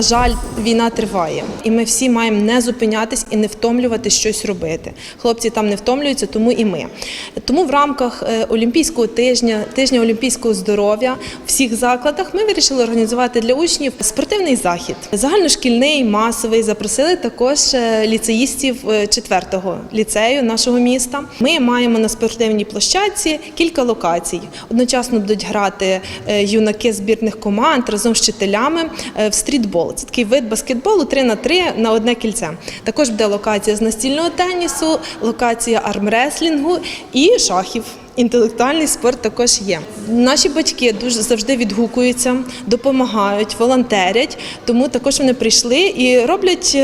На жаль, війна триває, і ми всі маємо не зупинятись і не втомлювати щось робити. Хлопці там не втомлюються, тому і ми. Тому в рамках е, Олімпійського тижня, тижня олімпійського здоров'я в всіх закладах ми вирішили організувати для учнів спортивний захід. Загальношкільний, масовий. Запросили також е, ліцеїстів 4-го ліцею нашого міста. Ми маємо на спортивній площадці кілька локацій. Одночасно будуть грати е, юнаки збірних команд разом з вчителями е, в стрітбол. Це такий вид баскетболу 3 на 3 на одне кільце. Також буде локація з настільного тенісу, локація армреслінгу і шахів. Інтелектуальний спорт також є. Наші батьки дуже завжди відгукуються, допомагають, волонтерять. Тому також вони прийшли і роблять.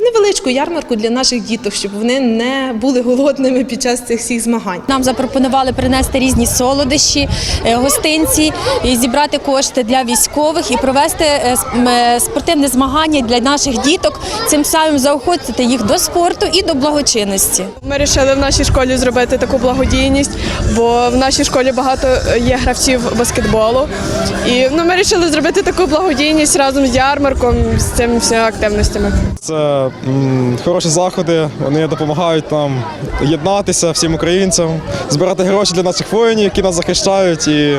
Невеличку ярмарку для наших діток, щоб вони не були голодними під час цих всіх змагань. Нам запропонували принести різні солодощі, е, гостинці, і зібрати кошти для військових і провести е, е, спортивне змагання для наших діток, цим самим заохотити їх до спорту і до благочинності. Ми вирішили в нашій школі зробити таку благодійність, бо в нашій школі багато є гравців баскетболу. І ну, ми вирішили зробити таку благодійність разом з ярмарком, з цими всіма активностями. Це хороші заходи. Вони допомагають нам єднатися всім українцям, збирати гроші для наших воїнів, які нас захищають, і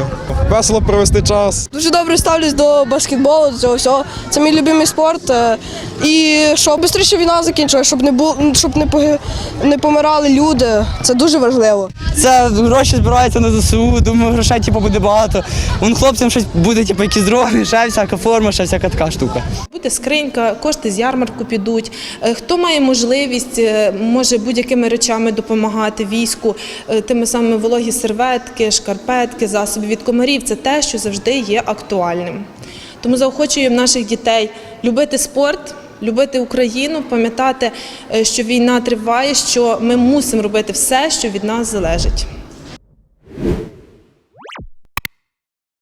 весело провести час. Дуже добре ставлюсь до баскетболу, до цього всього. Це мій любимий спорт. е, І щоб швидше війна закінчилася, щоб не було, щоб не поги- не помирали люди. Це дуже важливо. Це гроші збираються на ЗСУ, думаю, грошей типу, буде багато. Вон хлопцям щось буде, типу, якісь дрони, ще всяка форма, ще всяка така штука. Буде скринька, кошти з ярмарку підуть. Е, Хто має можливість, е, може будь-якими речами допомагати війську, тими самими вологі серветки, шкарпетки, засоби від комарів це те, що завжди є актуальним. Тому заохочуємо наших дітей любити спорт. Любити Україну, пам'ятати, е, що війна триває, що ми мусимо робити все, що від нас залежить.